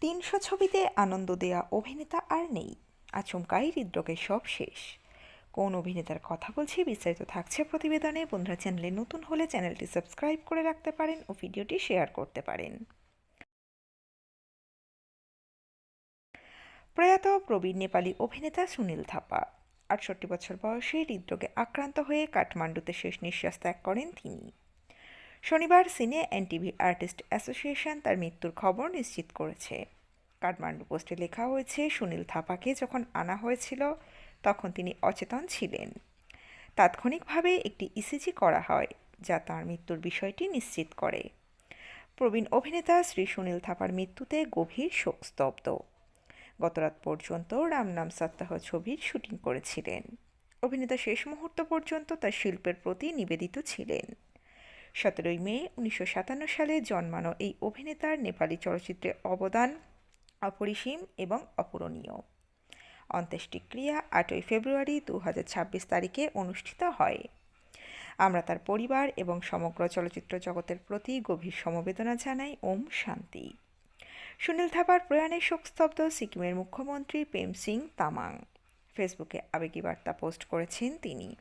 তিনশো ছবিতে আনন্দ দেয়া অভিনেতা আর নেই। আচমকাই হৃদরোগের সব শেষ। কোন অভিনেতার কথা বলছি, বিস্তারিত থাকছে প্রতিবেদনে। বন্ধুরা, চ্যানেলে নতুন হলে চ্যানেলটি সাবস্ক্রাইব করে রাখতে পারেন ও ভিডিওটি শেয়ার করতে পারেন। প্রয়াত প্রবীণ নেপালি অভিনেতা সুনীল থাপা। আটষট্টি বছর বয়সে হৃদরোগে আক্রান্ত হয়ে কাঠমান্ডুতে শেষ নিঃশ্বাস ত্যাগ করেন তিনি। শনিবার সিনে এনটিভি আর্টিস্ট অ্যাসোসিয়েশন তার মৃত্যুর খবর নিশ্চিত করেছে। কাঠমান্ডু পোস্টে লেখা হয়েছে, সুনীল থাপাকে যখন আনা হয়েছিল, তখন তিনি অচেতন ছিলেন। তাৎক্ষণিকভাবে একটি ইসিজি করা হয়, যা তার মৃত্যুর বিষয়টি নিশ্চিত করে। প্রবীণ অভিনেতা শ্রী সুনীল থাপার মৃত্যুতে গভীর শোকস্তব্ধ গতরাত পর্যন্ত রাম নাম সপ্তাহ ছবির শুটিং করেছিলেন। অভিনেতা শেষ মুহূর্ত পর্যন্ত তার শিল্পের প্রতি নিবেদিত ছিলেন। সতেরোই মে উনিশশো সাতান্ন সালে জন্মানো এই অভিনেতার নেপালি চলচ্চিত্রে অবদান অপরিসীম এবং অপূরণীয়। অন্ত্যেষ্টিক্রিয়া আটই ফেব্রুয়ারি দু তারিখে অনুষ্ঠিত হয়। আমরা তার পরিবার এবং সমগ্র চলচ্চিত্র জগতের প্রতি গভীর সমবেদনা জানাই। ওম শান্তি। সুনীল থাপার প্রয়াণে শোকস্তব্ধ সিকিমের মুখ্যমন্ত্রী প্রেম সিং তামাং। ফেসবুকে আবেগী বার্তা পোস্ট করেছেন তিনি।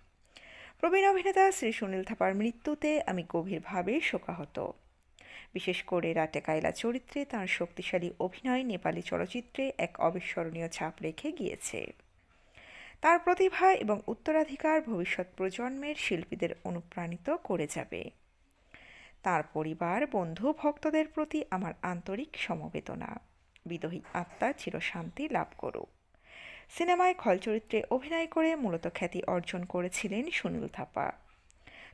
প্রবীণ অভিনেতা শ্রী সুনীল থাপার মৃত্যুতে আমি গভীরভাবে শোকাহত। বিশেষ করে রাটে কায়লা চরিত্রে তার শক্তিশালী অভিনয় নেপালি চলচ্চিত্রে এক অবিস্মরণীয় ছাপ রেখে গিয়েছে। তার প্রতিভা এবং উত্তরাধিকার ভবিষ্যৎ প্রজন্মের শিল্পীদের অনুপ্রাণিত করে যাবে। তার পরিবার, বন্ধু, ভক্তদের প্রতি আমার আন্তরিক সমবেদনা। বিদহী আত্মা চিরশান্তি লাভ করুক। সিনেমায় খল চরিত্রে অভিনয় করে মূলত খ্যাতি অর্জন করেছিলেন সুনীল থাপা।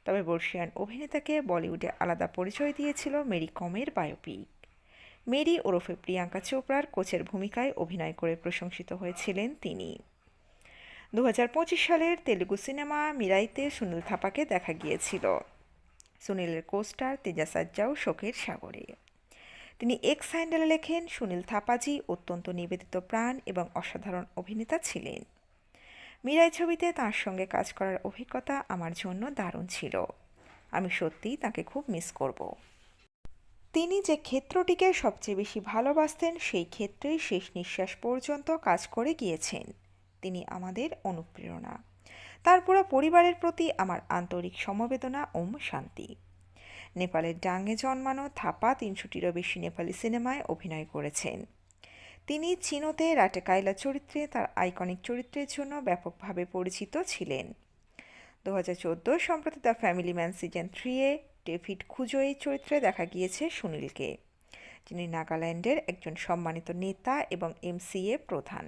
তবে বর্ষিয়ান অভিনেতাকে বলিউডে আলাদা পরিচয় দিয়েছিল মেরি কমের বায়োপিক। মেরি ওরফে প্রিয়াঙ্কা চোপড়ার কোচের ভূমিকায় অভিনয় করে প্রশংসিত হয়েছিলেন তিনি। দু হাজার পঁচিশ সালের তেলুগু সিনেমা মিরাইতে সুনীল থাপাকে দেখা গিয়েছিল। সুনীলের কোস্টার তেজা সাজ্জাও শোকের সাগরে। তিনি এক্স হ্যান্ডেলে লেখেন, সুনীল থাপাজি, অত্যন্ত নিবেদিত প্রাণ এবং অসাধারণ অভিনেতা ছিলেন। মিরাই ছবিতে তার সঙ্গে কাজ করার অভিজ্ঞতা আমার জন্য দারুণ ছিল। আমি সত্যিই তাকে খুব মিস করব। তিনি যে ক্ষেত্রটিকে সবচেয়ে বেশি ভালোবাসতেন, সেই ক্ষেত্রেই শেষ নিঃশ্বাস পর্যন্ত কাজ করে গিয়েছেন। তিনি আমাদের অনুপ্রেরণা। তার পুরো পরিবারের প্রতি আমার আন্তরিক সমবেদনা ওম শান্তি। নেপালের ডাঙ্গে জন্মানো থাপা তিনশোটিরও বেশি নেপালি সিনেমায় অভিনয় করেছেন। তিনি চিনোতে রাটেকাইলা চরিত্রে তার আইকনিক চরিত্রের জন্য ব্যাপকভাবে পরিচিত ছিলেন। দু হাজার চোদ্দ সম্প্রতি দ্য ফ্যামিলি ম্যান সিজন থ্রিয়ে ডেভিড খুজোই চরিত্রে দেখা গিয়েছে সুনীলকে, যিনি নাগাল্যান্ডের একজন সম্মানিত নেতা এবং এমসিএ প্রধান।